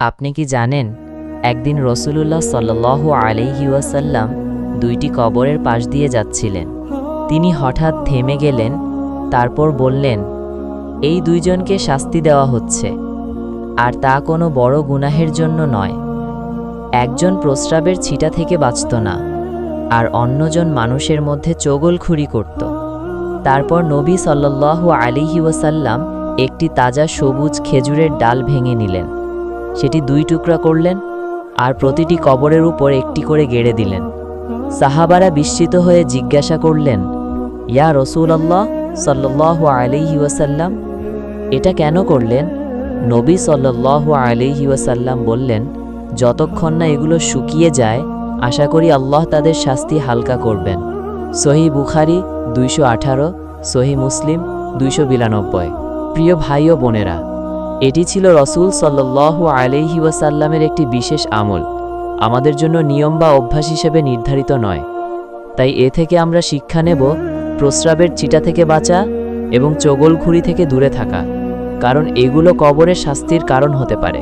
আপনি কি জানেন, একদিন রসুলুল্লাহ সাল্লাহ আলাইহি ওয়াসাল্লাম দুইটি কবরের পাশ দিয়ে যাচ্ছিলেন। তিনি হঠাৎ থেমে গেলেন, তারপর বললেন, এই দুইজনকে শাস্তি দেওয়া হচ্ছে, আর তা কোনো বড় গুনাহের জন্য নয়। একজন প্রস্রাবের ছিটা থেকে বাঁচত না, আর অন্যজন মানুষের মধ্যে চগলখুরি করত। তারপর নবী সাল্লাল্লাহু আলিহি ওয়াসাল্লাম একটি তাজা সবুজ খেজুরের ডাল ভেঙে নিলেন। সেটি দুই টুকরা করলেন আর প্রতিটি কবরের উপর একটি করে গেড়ে দিলেন। সাহাবারা বিস্মিত হয়ে জিজ্ঞাসা করলেন, ইয়া রসুল আল্লাহ সাল্লাহ আলিহি ওয়াসাল্লাম, এটা কেন করলেন? নবী সাল্লাল্লাহু আলিহি ওয়াসাল্লাম বললেন, যতক্ষণ না এগুলো শুকিয়ে যায়, আশা করি আল্লাহ তাদের শাস্তি হালকা করবেন। সহি বুখারি দুইশো আঠারো, সহি মুসলিম দুইশো বিরানব্বই। প্রিয় ভাই ও বোনেরা এটি ছিল রসুল সাল্লু আলহি ওয়াসাল্লামের একটি বিশেষ আমল। আমাদের জন্য নিয়ম বা অভ্যাস হিসেবে নির্ধারিত নয়। তাই এ থেকে আমরা শিক্ষা নেব, প্রস্রাবের চিটা থেকে বাঁচা এবং চগলখুরি থেকে দূরে থাকা, কারণ এগুলো কবরের শাস্তির কারণ হতে পারে।